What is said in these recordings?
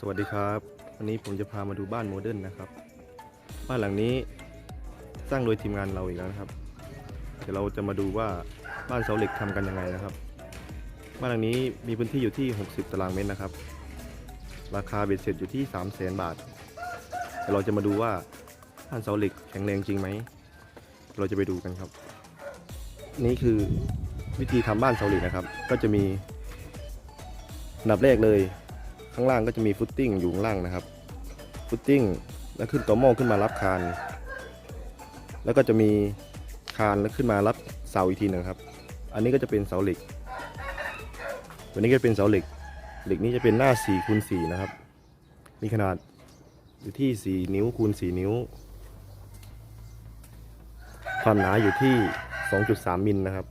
สวัสดีครับ วันนี้ผมจะพามาดูบ้านโมเดิร์นนะครับ บ้านหลังนี้สร้างโดยทีมงานเราอีกแล้วนะครับ เดี๋ยวเราจะมาดูว่าบ้านเสาเหล็กทำกันยังไงนะครับ บ้านหลังนี้มีพื้นที่อยู่ที่ 60 ตารางเมตรนะครับ ราคาเบ็ดเสร็จอยู่ที่ 3 0 0 0 0 0 บาท เดี๋ยวเราจะมาดูว่าบ้านเสาเหล็กแข็งแรงจริงไหม เราจะไปดูกันครับ นี่คือวิธีทำบ้านเสาเหล็กนะครับ ก็จะมีอันดับแรกเลย ข้างล่างก็จะมีฟุตติ้งอยู่ข้างล่างนะครับ ฟุตติ้งแล้วขึ้นต่อหม้อขึ้นมารับคาน แล้วก็จะมีคานแล้วขึ้นมารับเสาอีกทีหนึ่งครับ อันนี้ก็จะเป็นเสาเหล็กตัวนี้ก็เป็นเสาเหล็ก เหล็กนี้จะเป็นหน้า4คูณ4นะครับ มีขนาดอยู่ที่ 4 นิ้วคูณ4นิ้ว ความหนาอยู่ที่ 2.3 มิลนะครับ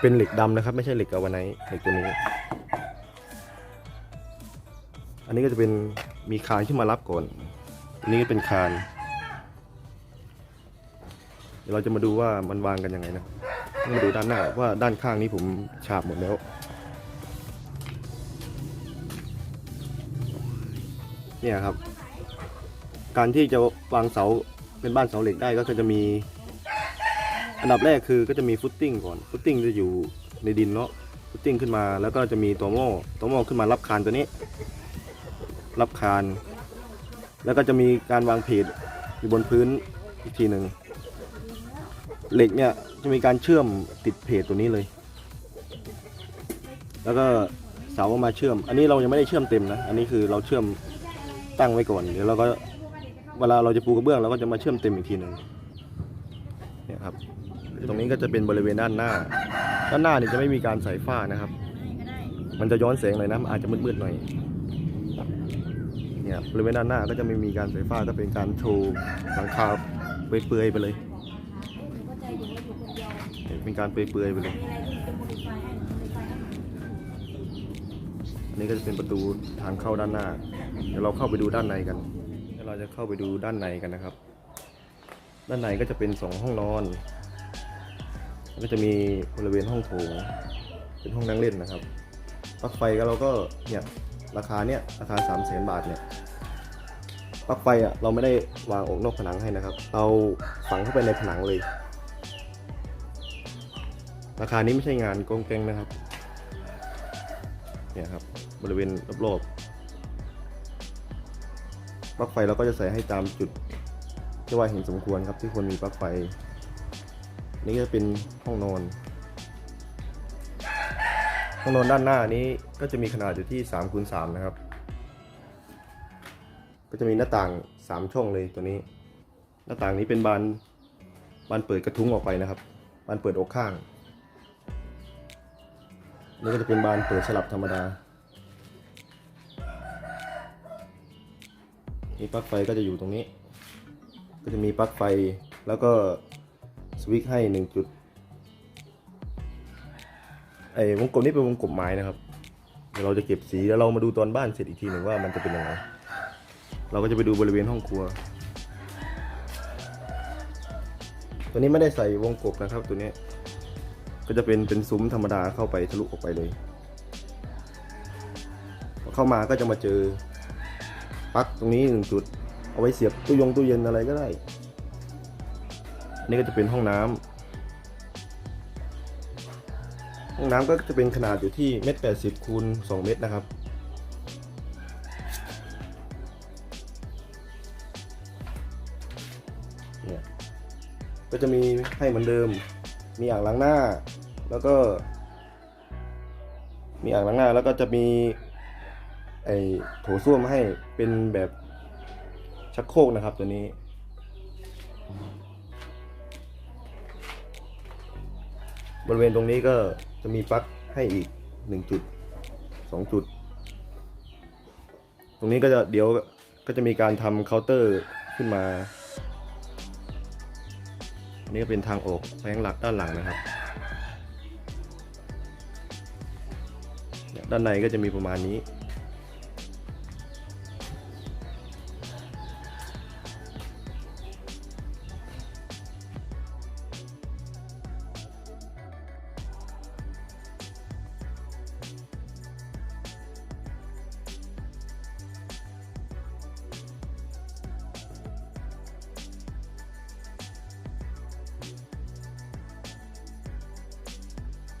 เป็นเหล็กดำนะครับ ไม่ใช่เหล็กอาว้ไหนเหล็กตัวนี้ อันนี้ก็จะเป็นมีคานขึ้นมารับก่อน อันนี้ก็เป็นคาน เดี๋ยวเราจะมาดูว่ามันวางกันยังไงนะต้องมาดูด้านหน้าว่าด้านข้างนี้ผมฉาบหมดแล้วเนี่ยครับ การที่จะวางเสาเป็นบ้านเสาเหล็กได้ก็คือจะมี อันดับแรกคือก็จะมีฟุตติ้งก่อน ฟุตติ้งจะอยู่ในดินเนาะ ฟุตติ้งขึ้นมาแล้วก็จะมีตัวหม้อตัวหม้อขึ้นมารับคานตัวนี้ รับคาน แล้วก็จะมีการวางเพจอยู่บนพื้นอีกทีหนึ่งเหล็กเนี่ยจะมีการเชื่อมติดเพจตัวนี้เลย แล้วก็เสามาเชื่อม อันนี้เรายังไม่ได้เชื่อมเต็มนะ อันนี้คือเราเชื่อมตั้งไว้ก่อน เดี๋ยวเราก็เวลาเราจะปูกระเบื้องเราก็จะมาเชื่อมเต็มอีกทีหนึ่งเนี่ยครับ ตรงนี้ก็จะเป็นบริเวณด้านหน้า ด้านหน้าเนี่ยจะไม่มีการใส่ฝ้านะครับ มันจะย้อนแสงหน่อยนะอาจจะมืดๆหน่อย เนี่ยบริเวณด้านหน้าก็จะไม่มีการใส่ฝ้าจะเป็นการโชว์หลังคาเปลือยๆไปเลย เป็นการเปลือยๆไปเลยอันนี้ก็จะเป็นประตูทางเข้าด้านหน้า เดี๋ยวเราเข้าไปดูด้านในกันเดี๋ยวเราจะเข้าไปดูด้านในกันนะครับ ด้านในก็จะเป็นสองห้องนอนก็จะมีบริเวณห้องโถงเป็นห้องนั่งเล่นนะครับปลั๊กไฟก็เราก็เนี่ย ราคาเนี่ยราคา3 0 0แสนบาทเนี่ยปลั๊กไฟอะเราไม่ได้วางออกนอกผนังให้นะครับ เราฝังเข้าไปในผนังเลย ราคานี้ไม่ใช่งานกงแกงนะครับเนี่ยครับบริเวณรอบๆปลั๊กไฟเราก็จะใส่ให้ตามจุดที่ว่าเห็นสมควรครับที่ควรมีปลั๊กไฟ นี่ก็จะเป็นห้องนอน ห้องนอนด้านหน้านี้ก็จะมีขนาดอยู่ที่3คูณ3นะครับ ก็จะมีหน้าต่าง 3 ช่องเลยตัวนี้ หน้าต่างนี้เป็นบานบานเปิดกระทุ้งออกไปนะครับ บานเปิดอกข้างนี่ก็จะเป็นบานเปิดสลับธรรมดานี่ปลั๊กไฟก็จะอยู่ตรงนี้ ก็จะมีปลั๊กไฟแล้วก็สวิตช์ให้หนึ่งจุด ไอ้วงกลมนี่เป็นวงกลมไม้นะครับเดี๋ยวเราจะเก็บสีแล้วเรามาดูตอนบ้านเสร็จอีกทีหนึ่งว่ามันจะเป็นยังไงเราก็จะไปดูบริเวณห้องครัว ตัวนี้ไม่ได้ใส่วงกบนะครับตัวนี้ก็จะเป็นเป็นซุ้มธรรมดาเข้าไปทะลุออกไปเลยพอเข้ามาก็จะมาเจอปลั๊กตรงนี้หนึ่งจุด เอาไว้เสียบตู้ยงตู้เย็นอะไรก็ได้นนี้ก็จะเป็นห้องน้ำ น้ำก็จะเป็นขนาดอยู่ที่เมตรแปดสิบคูณสองเมตรนะครับ เนี่ยก็จะมีให้เหมือนเดิม มีอ่างล้างหน้า แล้วก็ มีอ่างล้างหน้าแล้วก็จะมีไอ้โถส้วมให้เป็นแบบชักโครกนะครับตัวนี้ บริเวณตรงนี้ก็จะมีปลั๊กให้อีกหนึ่งจุดสองจุด ตรงนี้ก็จะเดี๋ยวก็จะมีการทำเคาน์เตอร์ขึ้นมาอันนี้ก็เป็นทางออกแผงหลักด้านหลังนะครับ ด้านในก็จะมีประมาณนี้